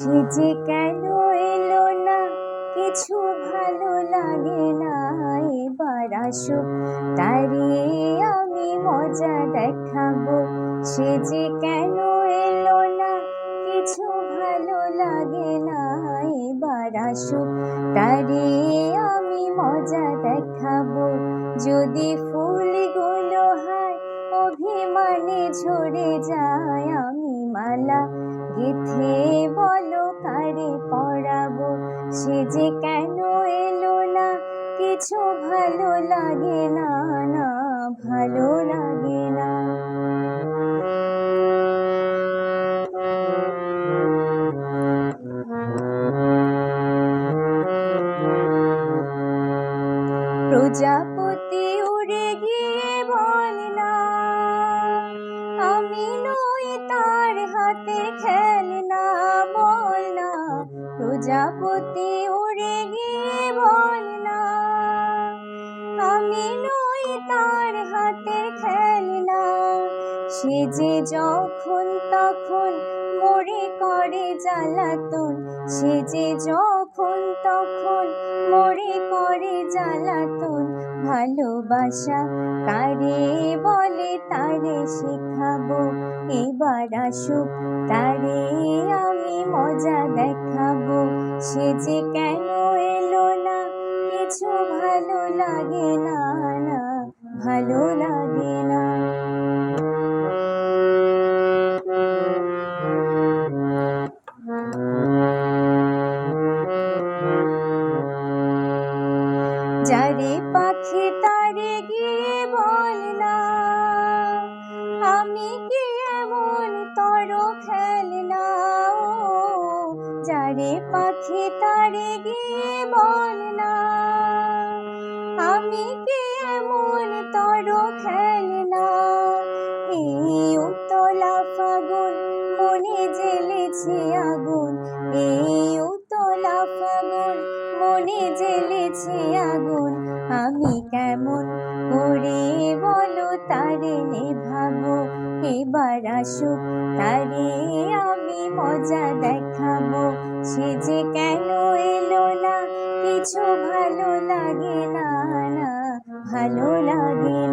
সে যে কেন এলো না? কিছু ভালো লাগে না এবার আসুক তারে আমি মজা দেখাবো। সে যে কেন এলো না? কিছু ভালো লাগে না এবার আসুক তারে আমি মজা দেখাবো। যদি ফুলগুলো হয়, অভিমানে ঝরে যায় আমি মালা গেথে বলো সে যে কেন এলো না, কিছু ভালো লাগে না না ভালো লাগে না। প্রজাপতি উড়ে গিয়ে বল না আমি নই তার হাতে না প্রজাপতি উড়ে গিয়ে বলনা আমি নই তার হাতে খেলনা। সে যে যখন তখন মরে করে জ্বালাতন, সে যে যখন তখন মরে করে জ্বালাতন ভালোবাসা কারে বলে তারে শেখাবো? এবার আসুক, তারে আমি মজা দেখাবো। সে যে কেন এলো না, কিছু ভালো লাগে না না, ভালো লাগে না। যারে পাখি তারে গিয়ে বল না আমি কি এমন তর খেলনা যারে পাখি তারে গিয়ে বল না আমি কি এমন তর খেলনা এই উতলা ফাগুন মনে জ্বেলেছে আগুন, এই উতলা ফাগুন মনে জ্বেলেছে আগুন। আমি কেমন করে বলো তারে নেভাবো এবার আসুক তারে আমি মজা দেখাবো। সে যে কেন এলো না, কিছু ভালো লাগে না না, ভালো লাগে